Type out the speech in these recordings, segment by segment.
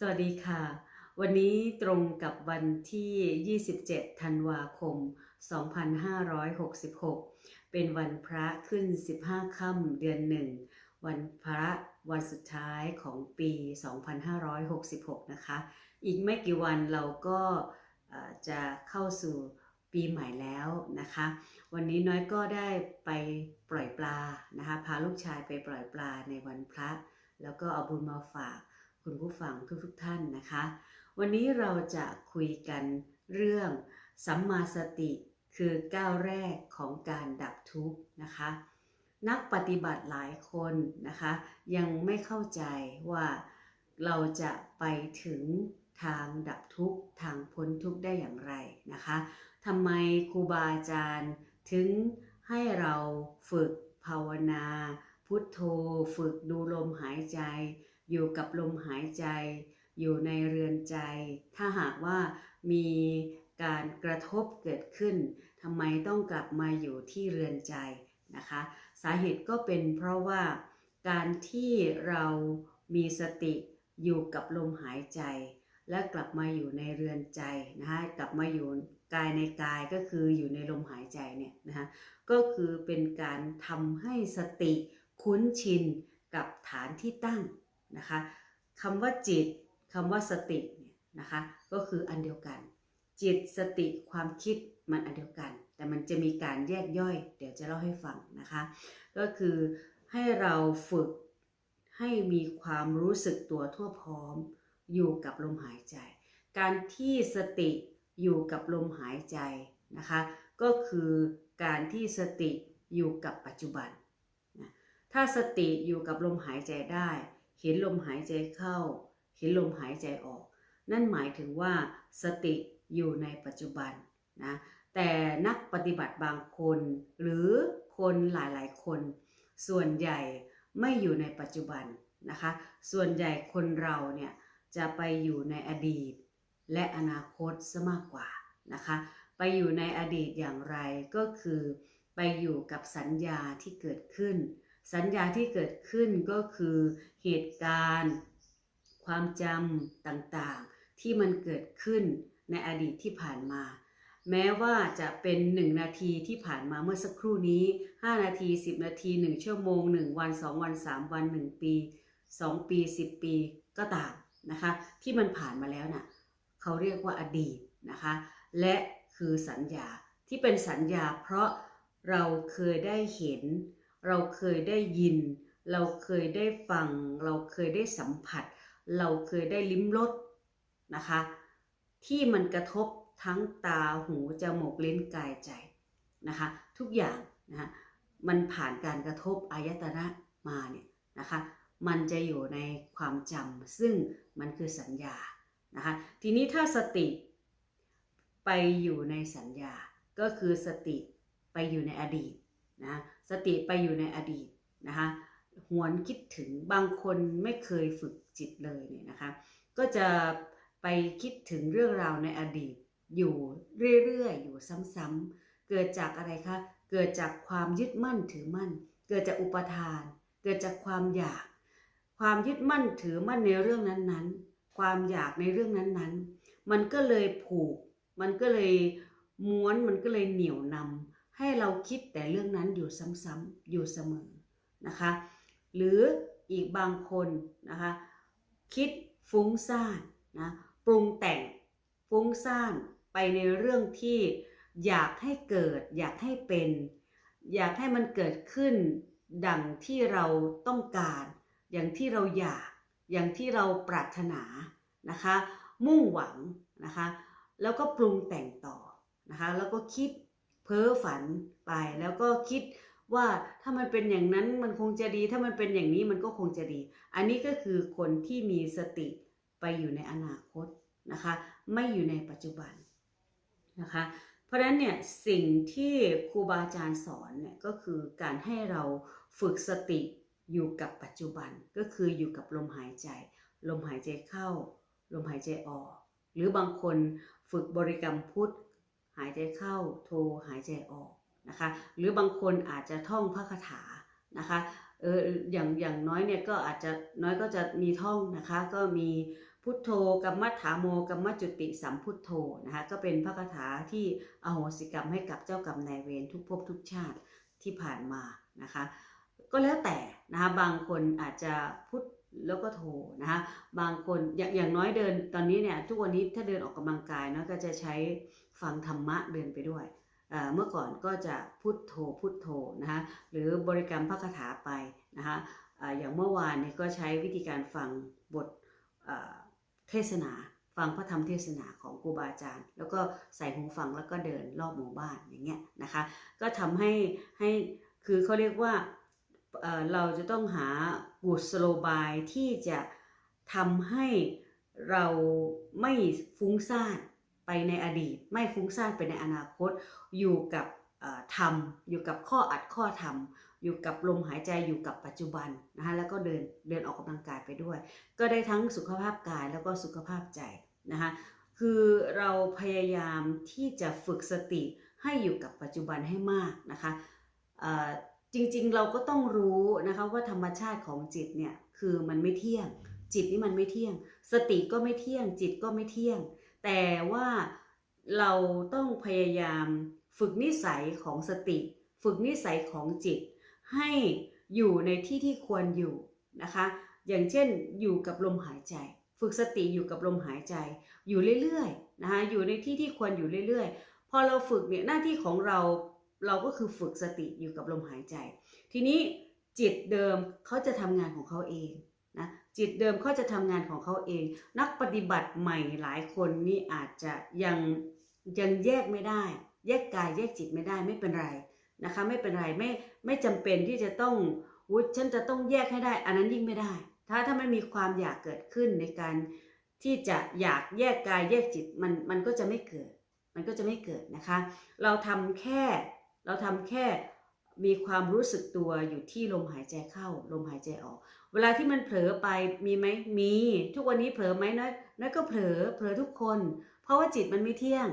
สวัสดีค่ะ วันนี้ตรงกับวันที่ 27 ธันวาคม 2566 เป็นวันพระขึ้น 15 ค่ำเดือนหนึ่ง วันพระวันสุดท้ายของปี 2566 นะคะ อีกไม่กี่วันเราก็จะเข้าสู่ปีใหม่แล้วนะคะ วันนี้น้อยก็ได้ไปปล่อยปลานะคะ พาลูกชายไปปล่อยปลาในวันพระ แล้วก็เอาบุญมาฝาก คุณผู้ฟังทุกๆทท่านนะคะ วันนี้เราจะคุยกันเรื่องสัมมาสติคือก้าวแรกของการดับทุกข์นะคะ นักปฏิบัติหลายคนนะคะ ยังไม่เข้าใจว่าเราจะไปถึงทางดับทุกข์ทางพ้นทุกข์ได้อย่างไรนะคะทำไมครูบาอาจารย์ถึงให้เราฝึกภาวนา พุทโธ ฝึกดูลมหายใจ อยู่กับลมหายใจ อยู่ในเรือนใจ ถ้าหากว่ามีการกระทบเกิดขึ้นทำไมต้องกลับมาอยู่ที่เรือนใจนะคะ สาเหตุก็เป็นเพราะว่าการที่เรามีสติอยู่กับลมหายใจ และกลับมาอยู่ในเรือนใจนะคะกลับมาอยู่กายในกายก็คืออยู่ในลมหายใจเนี่ยนะคะก็คือเป็นการทำให้สติคุ้นชินกับฐานที่ตั้ง นะคะคำว่าจิตคำว่าสติเนี่ยนะคะก็คืออันเดียวกัน จิตสติความคิดมันอันเดียวกัน แต่มันจะมีการแยกย่อย เดี๋ยวจะเล่าให้ฟังนะคะก็คือให้เราฝึกให้มีความรู้สึกตัวทั่วพร้อม อยู่กับลมหายใจ การที่สติอยู่กับลมหายใจนะคะก็คือการที่สติอยู่กับปัจจุบันนะถ้าสติอยู่กับลมหายใจได้ เห็นลมหายใจเข้า เห็นลมหายใจออก นั่นหมายถึงว่าสติอยู่ในปัจจุบันนะแต่นักปฏิบัติบางคน หรือคนหลายๆ คน ส่วนใหญ่ไม่อยู่ในปัจจุบันนะคะ ส่วนใหญ่คนเราเนี่ยจะไปอยู่ในอดีต และอนาคตซะมากกว่านะคะ ไปอยู่ในอดีตอย่างไรก็คือ ไปอยู่กับสัญญาที่เกิดขึ้น สัญญาที่เกิดขึ้นก็คือเหตุการณ์ ความจำต่างๆ ที่มันเกิดขึ้นในอดีตที่ผ่านมา แม้ว่าจะเป็น 1 นาทีที่ผ่านมาเมื่อสักครู่นี้ 5 นาที 10 นาที 1 ชั่วโมง 1 วัน 2 วัน 3 วัน 1 ปี 2 ปี 10 ปีก็ตามนะคะ ที่มันผ่านมาแล้วน่ะเขาเรียกว่าอดีตนะคะ และคือสัญญาที่เป็นสัญญาเพราะเราเคยได้เห็น เราเคยได้ยิน เราเคยได้ฟัง เราเคยได้สัมผัส เราเคยได้ลิ้มรสนะคะ ที่มันกระทบทั้งตาหูจมูกลิ้นกายใจนะคะ ทุกอย่างนะะมันผ่านการกระทบอายตนะมาเนี่ยนะคะ มันจะอยู่ในความจำซึ่งมันคือสัญญานะคะ ทีนี้ถ้าสติไปอยู่ในสัญญาก็คือสติไปอยู่ในอดีต นะสติไปอยู่ในอดีตนะคะหวนคิดถึงบางคนไม่เคยฝึกจิตเลยเนี่ยนะคะก็จะไปคิดถึงเรื่องราวในอดีตอยู่เรื่อยๆ อยู่ซ้ำๆเกิดจากอะไรคะเกิดจากความยึดมั่นถือมั่น เกิดจากอุปทาน เกิดจากความอยาก ความยึดมั่นถือมั่นในเรื่องนั้นๆ ความอยากในเรื่องนั้นๆ มันก็เลยผูก มันก็เลยม้วนมันก็เลยเหนี่ยวนำ ให้เราคิดแต่เรื่องนั้นอยู่ซ้ำๆอยู่เสมอนะคะ หรืออีกบางคนนะคะ คิดฟุ้งซ่านนะปรุงแต่งฟุ้งซ่านไปในเรื่องที่อยากให้เกิด อยากให้เป็น อยากให้มันเกิดขึ้น ดังที่เราต้องการ อย่างที่เราอยาก อย่างที่เราปรารถนานะคะ มุ่งหวังนะคะ แล้วก็ปรุงแต่งต่อนะคะ แล้วก็คิด เพ้อฝันไปแล้วก็คิดว่าถ้ามันเป็นอย่างนั้นมันคงจะดี ถ้ามันเป็นอย่างนี้มันก็คงจะดี อันนี้ก็คือคนที่มีสติไปอยู่ในอนาคตนะคะ ไม่อยู่ในปัจจุบันนะคะ เพราะฉะนั้นเนี่ยสิ่งที่ครูบาอาจารย์สอนเนี่ยก็คือการให้เราฝึกสติอยู่กับปัจจุบันก็คืออยู่กับลมหายใจ ลมหายใจเข้า ลมหายใจออก หรือบางคนฝึกบริกรรมพุทธ หายใจเข้าโทหายใจออกนะคะหรือบางคนอาจจะท่องพระคาถานะคะเอออย่างอย่างน้อยเนี่ยก็อาจจะน้อยก็จะมีท่องนะคะก็มีพุทโธกัมมัฏฐาโมกัมมจุติสัมพุทโธนะคะก็เป็นพระคาถาที่อโหสิกรรมให้กับเจ้ากรรมนายเวรทุกภพทุกชาติที่ผ่านมานะคะก็แล้วแต่นะคะบางคนอาจจะพุทแล้วก็โทนะคะบางคนอย่างอย่างน้อยเดินตอนนี้เนี่ยทุกวันนี้ถ้าเดินออกกำลังกายเนาะก็จะใช้ ฟังธรรมะเดินไปด้วย เมื่อก่อนก็จะพุทโธพุทโธนะคะหรือบริกรรมพระคาถาไปนะคะออย่างเมื่อวานเนี่ยก็ใช้วิธีการฟังบทเทศนา ฟังพระธรรมเทศนาของครูบาอาจารย์ แล้วก็ใส่หูฟังแล้วก็เดินรอบหมู่บ้านอย่างเงี้ยนะคะก็ทำให้ให้คือเขาเรียกว่าเเราจะต้องหากุศโลบายที่จะทำให้เราไม่ฟุ้งซ่าน ไปในอดีต ไม่ฟุ้งซ่านไปในอนาคต อยู่กับธรรม อยู่กับข้ออัดข้อธรรม อยู่กับลมหายใจอยู่กับปัจจุบันนะคะแล้วก็เดินเดินออกกำลังกายไปด้วย ก็ได้ทั้งสุขภาพกายแล้วก็สุขภาพใจนะคะคือเราพยายามที่จะฝึกสติให้อยู่กับปัจจุบันให้มากนะคะจริงๆเราก็ต้องรู้นะคะว่าธรรมชาติของจิตเนี่ยคือมันไม่เที่ยง จิตนี่มันไม่เที่ยง สติก็ไม่เที่ยง จิตก็ไม่เที่ยง แต่ว่าเราต้องพยายามฝึกนิสัยของสติ ฝึกนิสัยของจิต ให้อยู่ในที่ที่ควรอยู่นะคะ อย่างเช่นอยู่กับลมหายใจ ฝึกสติอยู่กับลมหายใจ อยู่เรื่อยๆนะคะอยู่ในที่ที่ควรอยู่เรื่อยๆ พอเราฝึกเนี่ยหน้าที่ของเราเราก็คือฝึกสติอยู่กับลมหายใจ ทีนี้จิตเดิมเขาจะทำงานของเขาเองนะ จิตเดิมเขาจะทำงานของเขาเอง นักปฏิบัติใหม่หลายคนนี่อาจจะยังยังแยกไม่ได้ แยกกายแยกจิตไม่ได้ไม่เป็นไรนะคะ ไม่เป็นไรไม่ไม่จำเป็นที่จะต้องวุ้ฉันจะต้องแยกให้ได้ อันนั้นยิ่งไม่ได้ ถ้าถ้ามันมีความอยากเกิดขึ้นในการที่จะอยากแยกกายแยกจิตมันมันก็จะไม่เกิด มันก็จะไม่เกิดนะคะ เราทำแค่เราทำแค่ มีความรู้สึกตัวอยู่ที่ลมหายใจเข้า ลมหายใจออก เวลาที่มันเผลอไปมีไหมมี ทุกวันนี้เผลอไหมน้อยน้อยก็เผลอเผลอทุกคน เพราะว่าจิตมันไม่เที่ยง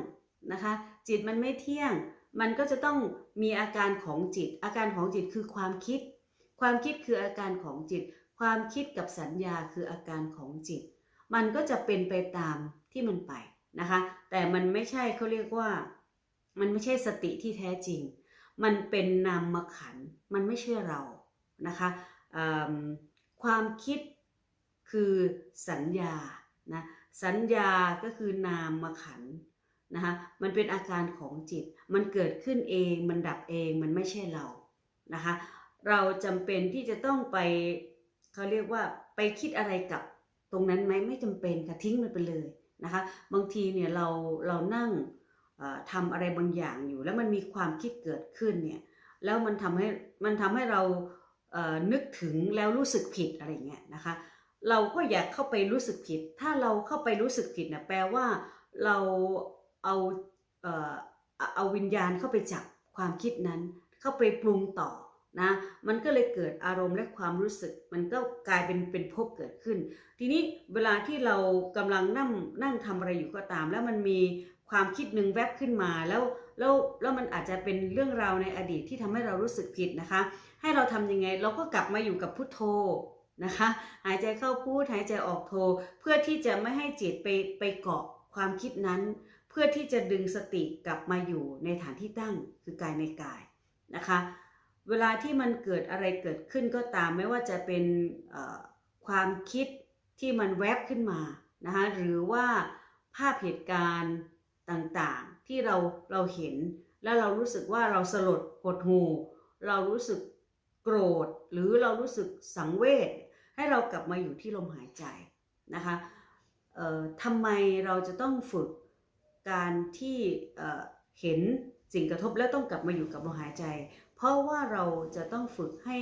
นะคะ จิตมันไม่เที่ยง มันก็จะต้องมีอาการของจิต อาการของจิตคือความคิด ความคิดคืออาการของจิต ความคิดกับสัญญาคืออาการของจิต มันก็จะเป็นไปตามที่มันไปนะคะ แต่มันไม่ใช่เขาเรียกว่า มันไม่ใช่สติที่แท้จริง มันเป็นนามขัน มันไม่ใช่เรานะคะความคิดคือสัญญานะสัญญาก็คือนามขันนะคะมันเป็นอาการของจิต มันเกิดขึ้นเอง มันดับเอง มันไม่ใช่เรานะคะเราจำเป็นที่จะต้องไปเขาเรียกว่าไปคิดอะไรกับตรงนั้นไหมไม่จำเป็นค่ะทิ้งมันไปเลยนะคะบางทีเนี่ยเราเรานั่ง ทำอะไรบางอย่างอยู่ แล้วมันมีความคิดเกิดขึ้นเนี่ยแล้วมันทำให้มันทำให้เรานึกถึงแล้วรู้สึกผิดอะไรเงี้ยนะคะ เราก็อยากเข้าไปรู้สึกผิด ถ้าเราเข้าไปรู้สึกผิดเนี่ยแปลว่าเราเอาเอ่อเอาวิญญาณเข้าไปจับความคิดนั้น เข้าไปปรุงต่อนะมันก็เลยเกิดอารมณ์และความรู้สึก มันก็กลายเป็นเป็นภพเกิดขึ้น ทีนี้เวลาที่เรากำลังนั่งนั่งทำอะไรอยู่ก็ตาม แล้วมันมี ความคิดหนึ่งแวบขึ้นมาแล้วแล้วแล้วมันอาจจะเป็นเรื่องราวในอดีตที่ทำให้เรารู้สึกผิดนะคะ ให้เราทำยังไงเราก็กลับมาอยู่กับพุทโธนะคะ หายใจเข้าพูดหายใจออกโท เพื่อที่จะไม่ให้จิตไปไปเกาะความคิดนั้น เพื่อที่จะดึงสติกลับมาอยู่ในฐานที่ตั้งคือกายในกายนะคะ เวลาที่มันเกิดอะไรเกิดขึ้นก็ตามไม่ว่าจะเป็นความคิดที่มันแวบขึ้นมานะคะหรือว่าภาพเหตุการณ์ ต่างๆ ที่เราเราเห็น แล้วเรารู้สึกว่าเราสลดหดหูเรารู้สึกโกรธ หรือเรารู้สึกสังเวชให้เรากลับมาอยู่ที่ลมหายใจนะคะทำไมเราจะต้องฝึกการที่เอ่อเห็นสิ่งกระทบแล้วต้องกลับมาอยู่กับลมหายใจ เพราะว่าเราจะต้องฝึกให้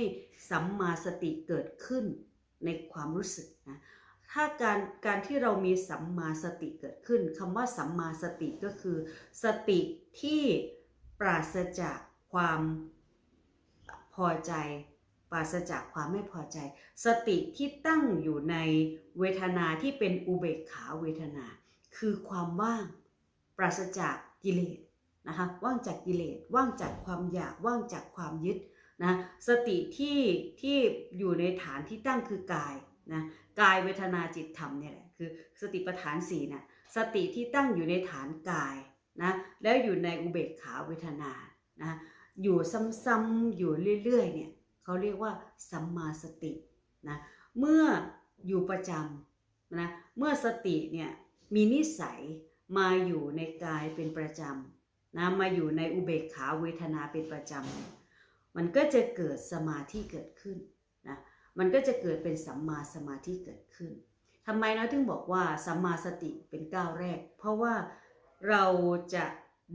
สัมมาสติเกิดขึ้นในความรู้สึกนะ ถ้าการการที่เรามีสัมมาสติเกิดขึ้นคำว่าสัมมาสติก็คือ สติที่ปราศจากความพอใจ ปราศจากความไม่พอใจ สติที่ตั้งอยู่ในเวทนาที่เป็นอุเบกขาเวทนา คือความว่าง ปราศจากกิเลสนะคะว่างจากกิเลสว่างจากความอยากว่างจากความยึดนะสติที่ที่อยู่ในฐานที่ตั้งคือกาย นะกายเวทนาจิตธรรมเนี่ยแหละคือสติปัฏฐานสี่น่ะสติที่ตั้งอยู่ในฐานกายนะแล้วอยู่ในอุเบกขาเวทนานะอยู่ซ้ำๆอยู่เรื่อยๆเนี่ยเขาเรียกว่าสัมมาสตินะเมื่ออยู่ประจำนะเมื่อสติเนี่ยมีนิสัยมาอยู่ในกายเป็นประจำนะมาอยู่ในอุเบกขาเวทนาเป็นประจำ มันก็จะเกิดสมาธิเกิดขึ้น มันก็จะเกิดเป็นสัมมาสมาธิเกิดขึ้นทำไมนะถึงบอกว่าสัมมาสติเป็นก้าวแรก เพราะว่าเราจะ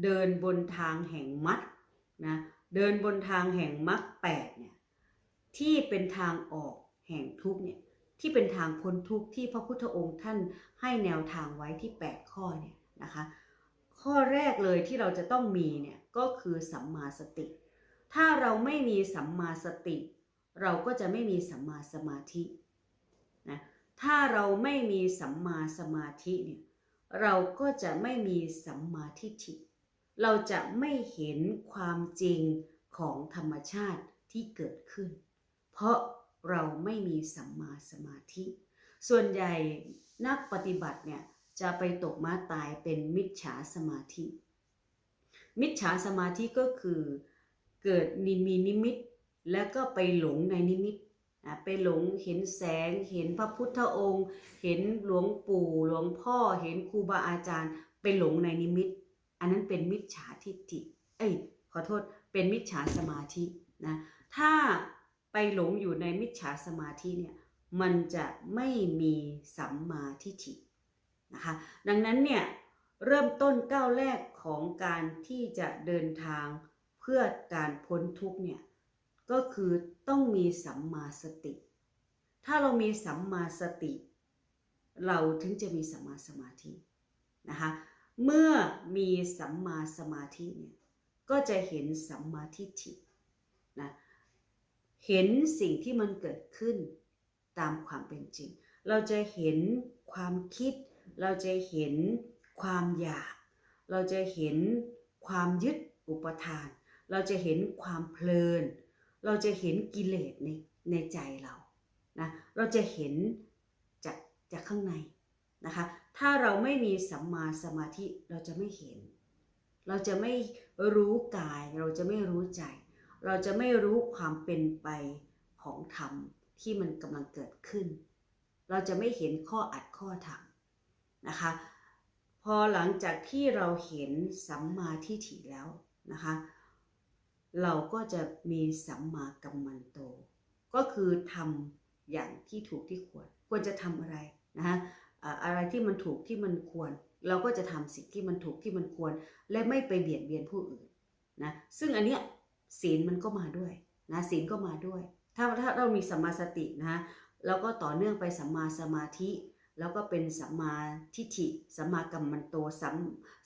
เดินบนทางแห่งมรรคนะเดินบนทางแห่งมรรคแปดเนี่ยที่เป็นทางออกแห่งทุกเนี่ยที่เป็นทางพ้นทุกที่พระพุทธองค์ท่านให้แนวทางไว้ที่ 8 ข้อเนี่ยนะคะข้อแรกเลยที่เราจะต้องมีเนี่ยก็คือสัมมาสติ ถ้าเราไม่มีสัมมาสติ เราก็จะไม่มีสัมมาสมาธินะถ้าเราไม่มีสัมมาสมาธิเนี่ยเราก็จะไม่มีสัมมาทิฏฐิ เราจะไม่เห็นความจริงของธรรมชาติที่เกิดขึ้น เพราะเราไม่มีสัมมาสมาธิ ส่วนใหญ่นักปฏิบัติเนี่ยจะไปตกมาตายเป็นมิจฉาสมาธิ มิจฉาสมาธิก็คือเกิดนิมีนิมิต แล้วก็ไปหลงในนิมิตนะไปหลงเห็นแสง เห็นพระพุทธองค์ เห็นหลวงปู่หลวงพ่อ เห็นครูบาอาจารย์ ไปหลงในนิมิต อันนั้นเป็นมิจฉาทิฏฐิ เอ้ย ขอโทษ เป็นมิจฉาสมาธินะ ถ้าไปหลงอยู่ในมิจฉาสมาธิเนี่ย มันจะไม่มีสัมมาทิฏฐินะคะ ดังนั้นเนี่ย เริ่มต้นก้าวแรกของการที่จะเดินทางเพื่อการพ้นทุกเนี่ย ก็คือต้องมีสัมมาสติ ถ้าเรามีสัมมาสติ เราถึงจะมีสัมมาสมาธินะคะเมื่อมีสัมมาสมาธิเนี่ยก็จะเห็นสัมมาทิฏฐินะเห็นสิ่งที่มันเกิดขึ้นตามความเป็นจริง เราจะเห็นความคิด เราจะเห็นความอยาก เราจะเห็นความยึดอุปทาน เราจะเห็นความเพลิน เราจะเห็นกิเลสในในใจเรานะเราจะเห็นจากจากข้างในนะคะถ้าเราไม่มีสัมมาสมาธิเราจะไม่เห็น เราจะไม่รู้กาย เราจะไม่รู้ใจ เราจะไม่รู้ความเป็นไปของธรรมที่มันกำลังเกิดขึ้น เราจะไม่เห็นข้ออัดข้อธรรมนะคะพอหลังจากที่เราเห็นสัมมาทิฏฐิแล้วนะคะ เราก็จะมีสัมมากัมมันโต ก็คือทำอย่างที่ถูกที่ควร ควรจะทำอะไรนะคะอ่าอะไรที่มันถูกที่มันควร เราก็จะทำสิ่งที่มันถูกที่มันควร และไม่ไปเบียดเบียนผู้อื่นนะซึ่งอันเนี้ยศีลมันก็มาด้วยนะศีลก็มาด้วย ถ้าถ้าเรามีสัมมาสตินะแล้วก็ต่อเนื่องไปสัมมาสมาธิ แล้วก็เป็นสัมมาทิฏฐิสัมมากัมมันโตสัม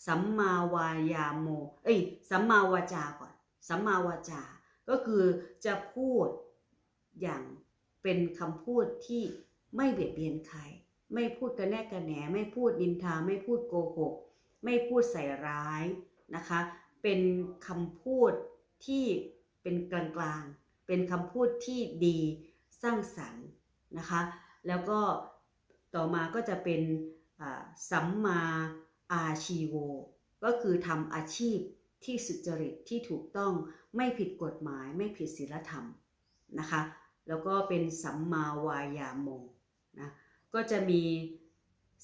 สัมมาวายาโม เอ้ยสัมมาวาจาก่อน สัมมาวาจา ก็คือจะพูดอย่างเป็นคำพูดที่ไม่เบียดเบียนใคร ไม่พูดกระแนกกระแหน ไม่พูดนินทา ไม่พูดโกหก ไม่พูดใส่ร้ายนะคะ เป็นคำพูดที่เป็นกลางๆ เป็นคำพูดที่ดีสร้างสรรค์นะคะ แล้วก็ต่อมาก็จะเป็นสัมมาอาชีโว ก็คือทำอาชีพ ที่สุจริตที่ถูกต้องไม่ผิดกฎหมายไม่ผิดศีลธรรมนะคะ แล้วก็เป็นสัมมาวายาโมนะก็จะมี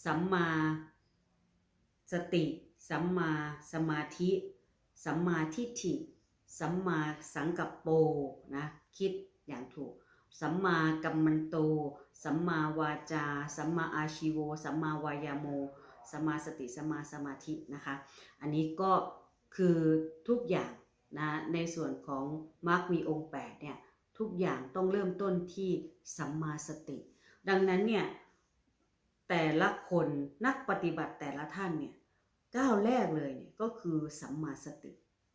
สัมมาสติ สัมมาสมาธิ สัมมาทิฏฐิ สัมมาสังกัปโปนะคิดอย่างถูก สัมมากัมมันโต สัมมาวาจา สัมมาอาชีโว สัมมาวายาโม สัมมาสติ สัมมาสมาธินะคะ อันนี้ก็ คือทุกอย่างนะในส่วนของมรรคมีองค์8เนี่ยทุกอย่างต้องเริ่มต้นที่สัมมาสติ ดังนั้นเนี่ยแต่ละคนนักปฏิบัติแต่ละท่านเนี่ยก้าวแรกเลยเนี่ยก็คือสัมมาสติ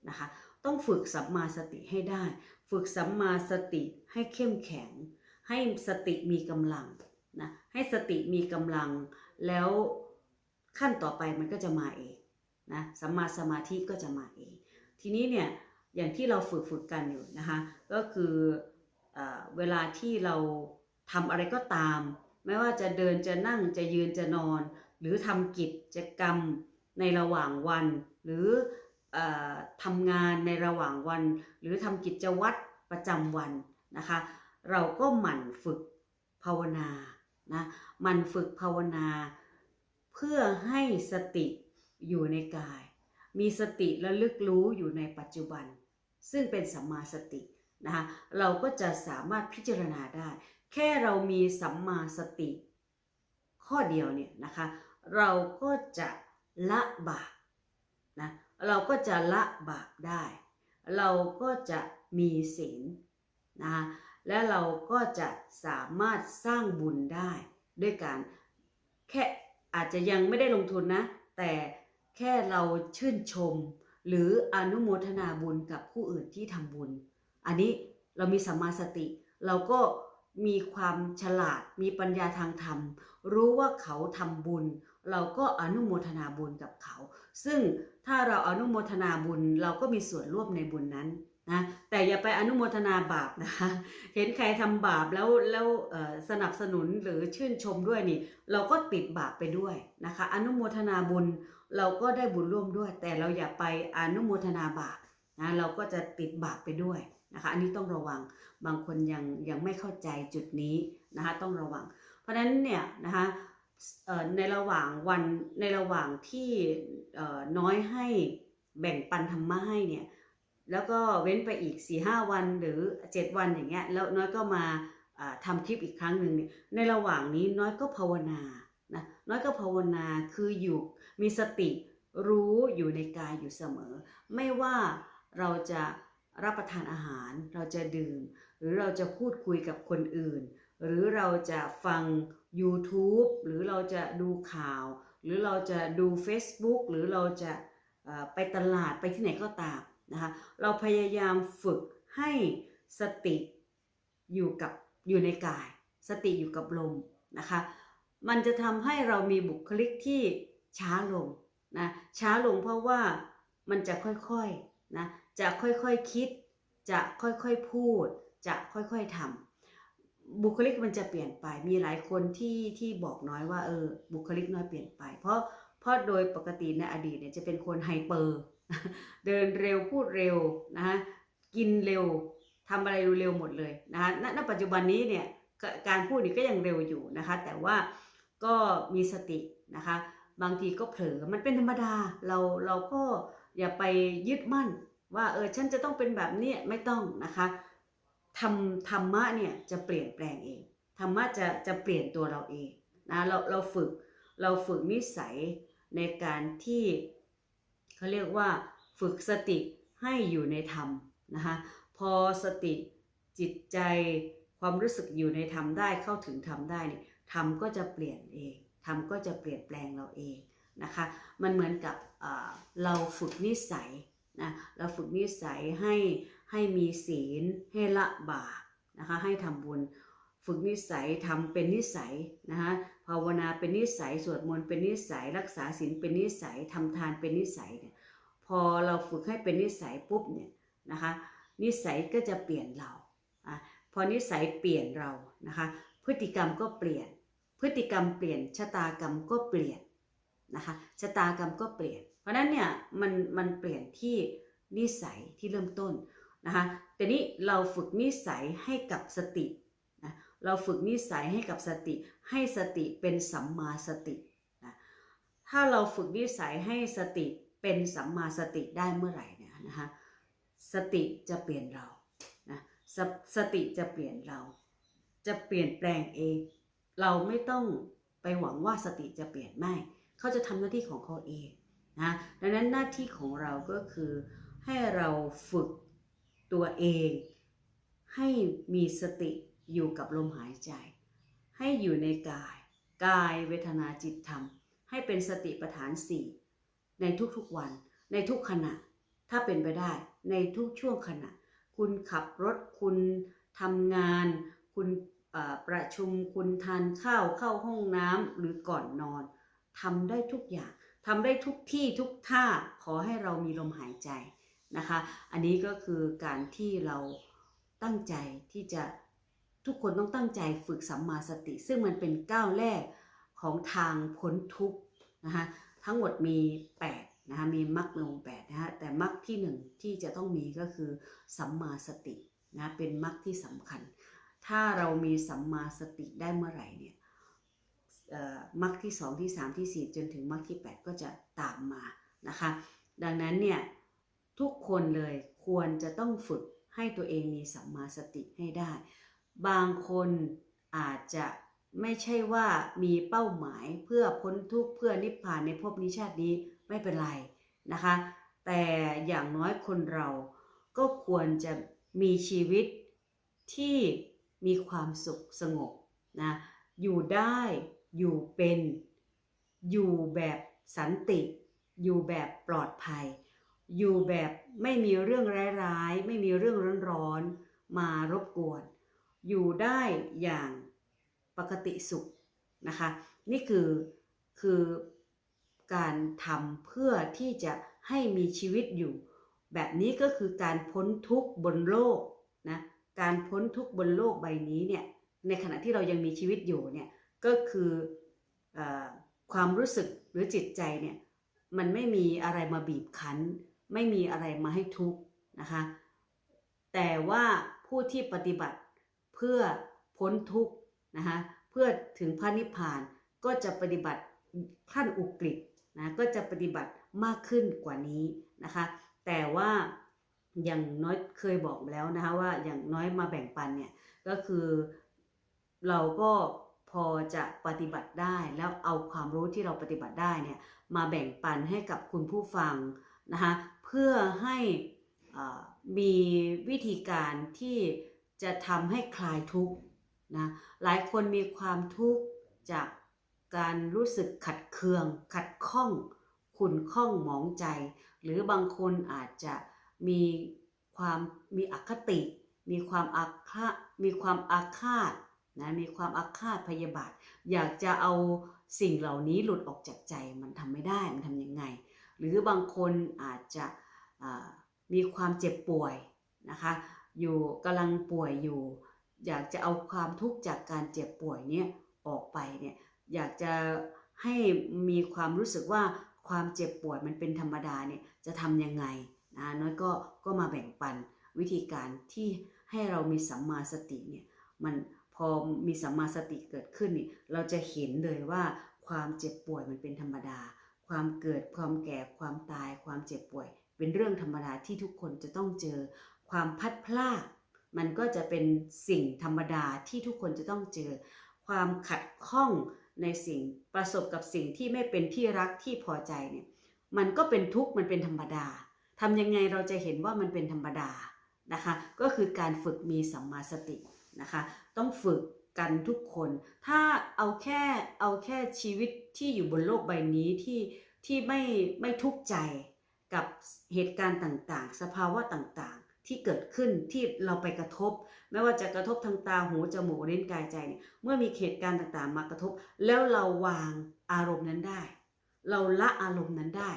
นะคะต้องฝึกสัมมาสติให้ได้ ฝึกสัมมาสติให้เข้มแข็ง ให้สติมีกำลังนะให้สติมีกำลังแล้วขั้นต่อไปมันก็จะมาเอง นะสัมมาสมาธิก็จะมาเอง ทีนี้เนี่ยอย่างที่เราฝึกฝึกกันอยู่นะคะก็คือเอเวลาที่เราทำอะไรก็ตาม ไม่ว่าจะเดินจะนั่งจะยืนจะนอน หรือทำกิจกรรมในระหว่างวัน หรืออทำงานในระหว่างวัน หรือทำกิจวัตรประจำวันนะคะเราก็หมั่นฝึกภาวนานะหมันฝึกภาวนา เพื่อให้สติ อยู่ในกาย มีสติระลึกรู้อยู่ในปัจจุบัน ซึ่งเป็นสัมมาสตินะคะเราก็จะสามารถพิจารณาได้ แค่เรามีสัมมาสติ ข้อเดียวเนี่ยนะคะเราก็จะละบาปนะเราก็จะละบาปได้ เราก็จะมีศีลนะคะและเราก็จะสามารถสร้างบุญได้ ด้วยการแค่อาจจะยังไม่ได้ลงทุนนะ แต่ แค่เราชื่นชม หรืออนุโมทนาบุญกับผู้อื่นที่ทำบุญ อันนี้เรามีสัมมาสติ เราก็มีความฉลาดมีปัญญาทางธรรม รู้ว่าเขาทำบุญ เราก็อนุโมทนาบุญกับเขา ซึ่งถ้าเราอนุโมทนาบุญเราก็มีส่วนร่วมในบุญนั้นนะแต่อย่าไปอนุโมทนาบาปนะคะเห็นใครทำบาปแล้วแล้วสนับสนุนหรือชื่นชมด้วยนี่ เราก็ติดบาปไปด้วยนะคะ อนุโมทนาบุญ เราก็ได้บุญร่วมด้วย แต่เราอย่าไปอนุโมทนาบาปนะเราก็จะติดบาปไปด้วยนะคะ อันนี้ต้องระวังบางคนยังยังไม่เข้าใจจุดนี้นะคะต้องระวัง เพราะฉะนั้นเนี่ยนะคะในระหว่างวันในระหว่างที่น้อยให้แบ่งปันธรรมะให้เนี่ยแล้วก็เว้นไปอีก4ีหวันหรือ 7 วันอย่างเงี้ยแล้วน้อยก็มาอ่าทำคลิปอีกครั้งหนึ่งเนี่ยในระหว่างนี้น้อยก็ภาวนา น้อยก็ภาวนาคืออยู่มีสติรู้อยู่ในกายอยู่เสมอ ไม่ว่าเราจะรับประทานอาหาร เราจะดื่ม หรือเราจะพูดคุยกับคนอื่น หรือเราจะฟัง YouTube หรือเราจะดูข่าว หรือเราจะดู Facebook หรือเราจะไปตลาดไปที่ไหนก็ตามนะคะเราพยายามฝึกให้สติอยู่กับอยู่ในกาย สติอยู่กับลมนะคะ มันจะทำให้เรามีบุคลิกที่ช้าลงนะช้าลงเพราะว่ามันจะค่อยๆนะจะค่อยๆคคิด จะค่อยๆพูด จะค่อยๆทำบุคลิกมันจะเปลี่ยนไป มีหลายคนที่ที่บอกน้อยว่าเออบุคลิกน้อยเปลี่ยนไป เพราะเพราะโดยปกติในอดีตเนี่ยจะเป็นคนไฮเปอร์เดินเร็วพูดเร็วนะคะกินเร็วทำอะไรเร็วหมดเลยนะคะณปัจจุบันนี้เนี่ยกการพูดนี่ก็ยังเร็วอยู่นะคะ แต่ว่า ก็มีสตินะคะ บางทีก็เผลอมันเป็นธรรมดาเราเราก็อย่าไปยึดมั่น ว่าเออฉันจะต้องเป็นแบบนี้ไม่ต้องนะคะทำธรรมะเนี่ยจะเปลี่ยนแปลงเองธรรมะจะจะเปลี่ยนตัวเราเองนะเราเราฝึกเราฝึกนิสัยในการที่เขาเรียกว่าฝึกสติให้อยู่ในธรรมนะคะพอสติจิตใจความรู้สึกอยู่ในธรรมได้เข้าถึงธรรมได้เนี่ย ธรรมก็จะเปลี่ยนเองธรรมก็จะเปลี่ยนแปลงเราเองนะคะ มันเหมือนกับเเราฝึกนิสัยนะ เราฝึกนิสัยให้ให้มีศีลให้ละบาปนะคะ ให้ทำบุญฝึกนิสัยทำเป็นนิสัยนะคะภาวนาเป็นนิสัยสวดมนต์เป็นนิสัย รักษาศีลเป็นนิสัยทำทานเป็นนิสัยเนี่ยพอเราฝึกให้เป็นนิสัยปุ๊บเนี่ยนะคะ นิสัยก็จะเปลี่ยนเราอะพอนิสัยเปลี่ยนเรานะคะ พฤติกรรมก็เปลี่ยน พฤติกรรมเปลี่ยนชะตากรรมก็เปลี่ยนนะคะชะตากรรมก็เปลี่ยน เพราะนั้นเนี่ยมันมันเปลี่ยนที่นิสัยที่เริ่มต้นนะคะแต่นี้เราฝึกนิสัยให้กับสตินะเราฝึกนิสัยให้กับสติ ให้สติเป็นสัมมาสตินะถ้าเราฝึกนิสัยให้สติเป็นสัมมาสติได้เมื่อไหร่เนี่ยนะคะสติจะเปลี่ยนเรานะสสติจะเปลี่ยนเรา จะเปลี่ยนแปลงเอง เราไม่ต้องไปหวังว่าสติจะเปลี่ยนไม่ เขาจะทำหน้าที่ของเขาเองนะดังนั้นหน้าที่ของเราก็คือให้เราฝึกตัวเอง ให้มีสติอยู่กับลมหายใจ ให้อยู่ในกาย กายเวทนาจิตธรรม ให้เป็นสติปัฏฐานสี่ในทุกๆวัน ในทุกขณะ ถ้าเป็นไปได้ในทุกช่วงขณะ คุณขับรถคุณทำงาน คุณ ประชุมคุณทานข้าวเข้าห้องน้ำหรือก่อนนอนทำได้ทุกอย่างทำได้ทุกที่ทุกท่าขอให้เรามีลมหายใจนะคะ อันนี้ก็คือการที่เราตั้งใจที่จะทุกคนต้องตั้งใจฝึกสัมมาสติ ซึ่งมันเป็นก้าวแรกของทางพ้นทุกข์นะคะทั้งหมดมี 8 นะคะมีมรรคลง8นะคะแต่มรรคที่หนึ่งที่จะต้องมีก็คือสัมมาสตินะเป็นมรรคที่สำคัญ ถ้าเรามีสัมมาสติได้เมื่อไหร่เนี่ยมรรคที่2ที่3ที่4จนถึงมรรคที่8ก็จะตามมานะคะ ดังนั้นเนี่ยทุกคนเลยควรจะต้องฝึกให้ตัวเองมีสัมมาสติให้ได้ บางคนอาจจะไม่ใช่ว่ามีเป้าหมายเพื่อพ้นทุกข์เพื่อนิพพานในภพนี้ชาตินี้ไม่เป็นไรนะคะ แต่อย่างน้อยคนเราก็ควรจะมีชีวิตที่ มีความสุขสงบนะอยู่ได้อยู่เป็น อยู่แบบสันติ อยู่แบบปลอดภัย อยู่แบบไม่มีเรื่องร้ายๆ ไม่มีเรื่องร้อนๆ มารบกวน อยู่ได้อย่างปกติสุขนะคะ นี่คือคือการทำเพื่อที่จะให้มีชีวิตอยู่ แบบนี้ก็คือการพ้นทุกข์บนโลกนะ การพ้นทุกข์บนโลกใบนี้เนี่ยในขณะที่เรายังมีชีวิตอยู่เนี่ยก็คือออความรู้สึกหรือจิตใจเนี่ยมันไม่มีอะไรมาบีบคั้น ไม่มีอะไรมาให้ทุกข์นะคะแต่ว่าผู้ที่ปฏิบัติเพื่อพ้นทุกข์นะคะเพื่อถึงพระนิพพานก็จะปฏิบัติขั้นอุกฤษนะก็จะปฏิบัติมากขึ้นกว่านี้นะคะแต่ว่า อย่างน้อยเคยบอกแล้วนะคะว่าอย่างน้อยมาแบ่งปันเนี่ยก็คือเราก็พอจะปฏิบัติได้แล้วเอาความรู้ที่เราปฏิบัติได้เนี่ยมาแบ่งปันให้กับคุณผู้ฟังนะคะเพื่อให้อ่ามีวิธีการที่จะทำให้คลายทุกข์นะหลายคนมีความทุกข์จากการรู้สึกขัดเคือง ขัดข้องขุ่นข้องหมองใจ หรือบางคนอาจจะ มีความมีอคติ มีความอาฆาตมีความอาฆาตนะมีความอาฆาตพยาบาท อยากจะเอาสิ่งเหล่านี้หลุดออกจากใจมันทำไม่ได้มันทำยังไง หรือบางคนอาจจะมีความเจ็บป่วยนะคะอยู่กำลังป่วยอยู่ อยากจะเอาความทุกข์จากการเจ็บป่วยเนี่ยออกไปเนี่ยอยากจะให้มีความรู้สึกว่าความเจ็บป่วยมันเป็นธรรมดาเนี่ยจะทำยังไง นะน้อยก็ก็มาแบ่งปันวิธีการที่ให้เรามีสัมมาสติเนี่ยมันพอมีสัมมาสติเกิดขึ้นนี่เราจะเห็นเลยว่าความเจ็บป่วยมันเป็นธรรมดา ความเกิดความแก่ความตาย ความเจ็บป่วย เป็นเรื่องธรรมดาที่ทุกคนจะต้องเจอ ความพัดพลาดมันก็จะเป็นสิ่งธรรมดาที่ทุกคนจะต้องเจอ ความขัดข้องในสิ่งประสบกับสิ่งที่ไม่เป็นที่รักที่พอใจเนี่ยมันก็เป็นทุกข์มันเป็นธรรมดา ทำยังไงเราจะเห็นว่ามันเป็นธรรมดานะคะ ก็คือการฝึกมีสัมมาสตินะคะ ต้องฝึกกันทุกคน ถ้าเอาแค่เอาแค่ชีวิตที่อยู่บนโลกใบนี้ที่ที่ไม่ไม่ทุกข์ใจกับเหตุการณ์ต่างๆ สภาวะต่างๆ ที่เกิดขึ้นที่เราไปกระทบ ไม่ว่าจะกระทบทางตาหูจมูกลิ้นกายใจเนี่ยเมื่อมีเหตุการณ์ต่างๆ มากระทบ แล้วเราวางอารมณ์นั้นได้ เราละอารมณ์นั้นได้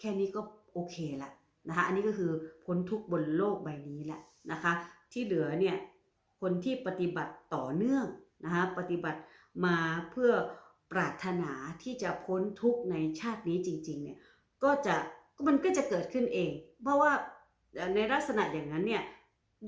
แค่นี้ก็ โอเคละนะคะอันนี้ก็คือพ้นทุกบนโลกใบนี้แหละนะคะ ที่เหลือเนี่ยคนที่ปฏิบัติต่อเนื่องนะคะปฏิบัติมาเพื่อปรารถนาที่จะพ้นทุกในชาตินี้จริงๆเนี่ยก็จะมันก็จะเกิดขึ้นเอง เพราะว่าในลักษณะอย่างนั้นเนี่ย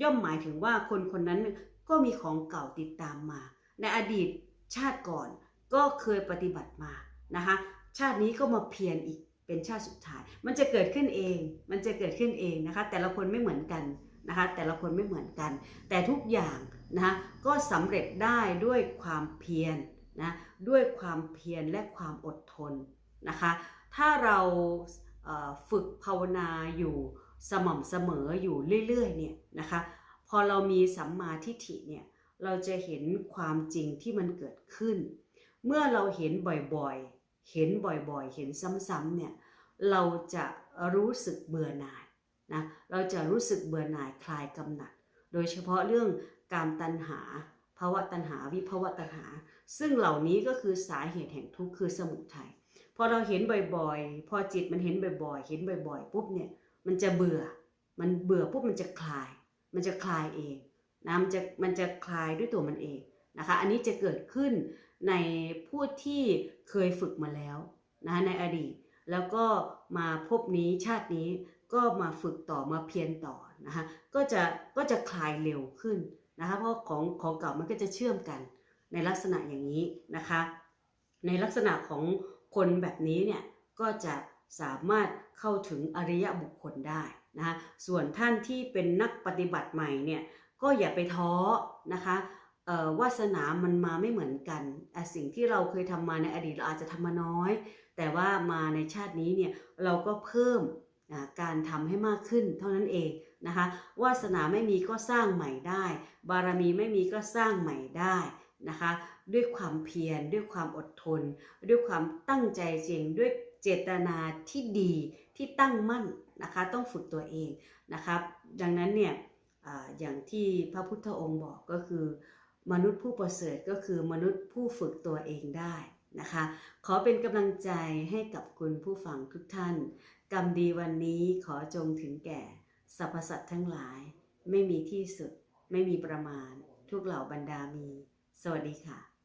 ย่อมหมายถึงว่าคนคนนั้นก็มีของเก่าติดตามมา ในอดีตชาติก่อนก็เคยปฏิบัติมานะคะชาตินี้ก็มาเพียรอีก เป็นชาติสุดท้าย มันจะเกิดขึ้นเอง มันจะเกิดขึ้นเองนะคะ แต่ละคนไม่เหมือนกันนะคะ แต่ละคนไม่เหมือนกัน แต่ทุกอย่างนะคะก็สำเร็จได้ด้วยความเพียรนะด้วยความเพียรและความอดทนนะคะ ถ้าเราฝึกภาวนาอยู่สม่ำเสมออยู่เรื่อยๆเนี่ยนะคะ พอเรามีสัมมาทิฏฐิเนี่ยเราจะเห็นความจริงที่มันเกิดขึ้น เมื่อเราเห็นบ่อยๆ เห็นบ่อยๆ เห็นซ้ำๆเนี่ยเราจะรู้สึกเบื่อหน่ายนะเราจะรู้สึกเบื่อหน่ายคลายกำหนัด โดยเฉพาะเรื่องการตัณหาภาวะตัณหาวิภาวะตัณหา ซึ่งเหล่านี้ก็คือสาเหตุแห่งทุกข์คือสมุทัยพอเราเห็นบ่อยๆ พอจิตมันเห็นบ่อยๆ เห็นบ่อยๆ ปุ๊บเนี่ยมันจะเบื่อ มันเบื่อปุ๊บมันจะคลาย มันจะคลายเองนะมันจะมันจะคลายด้วยตัวมันเองนะคะ อันนี้จะเกิดขึ้น ในผู้ที่เคยฝึกมาแล้วนะะในอดีต แล้วก็มาพบนี้ชาตินี้ก็มาฝึกต่อมาเพียรต่อนะคะก็จะก็จะคลายเร็วขึ้นนะคะเพราะของของเก่ามันก็จะเชื่อมกันในลักษณะอย่างนี้นะคะ ในลักษณะของคนแบบนี้เนี่ยก็จะสามารถเข้าถึงอริยบุคคลได้นะคะส่วนท่านที่เป็นนักปฏิบัติใหม่เนี่ยก็อย่าไปท้อนะคะ วาสนามันมาไม่เหมือนกัน สิ่งที่เราเคยทำมาในอดีตเราอาจจะทำมาน้อย แต่ว่ามาในชาตินี้เนี่ยเราก็เพิ่มการทำให้มากขึ้นเท่านั้นเองนะคะ วาสนาไม่มีก็สร้างใหม่ได้ บารมีไม่มีก็สร้างใหม่ได้นะคะ ด้วยความเพียร ด้วยความอดทน ด้วยความตั้งใจจริง ด้วยเจตนาที่ดีที่ตั้งมั่นนะคะ ต้องฝึกตัวเองนะครับ ดังนั้นเนี่ยออย่างที่พระพุทธองค์บอกก็คือ มนุษย์ผู้ประเสริฐก็คือมนุษย์ผู้ฝึกตัวเองได้นะคะ ขอเป็นกำลังใจให้กับคุณผู้ฟังทุกท่าน กรรมดีวันนี้ขอจงถึงแก่สรรพสัตว์ทั้งหลาย ไม่มีที่สุด ไม่มีประมาณ ทุกเหล่าบรรดามี สวัสดีค่ะ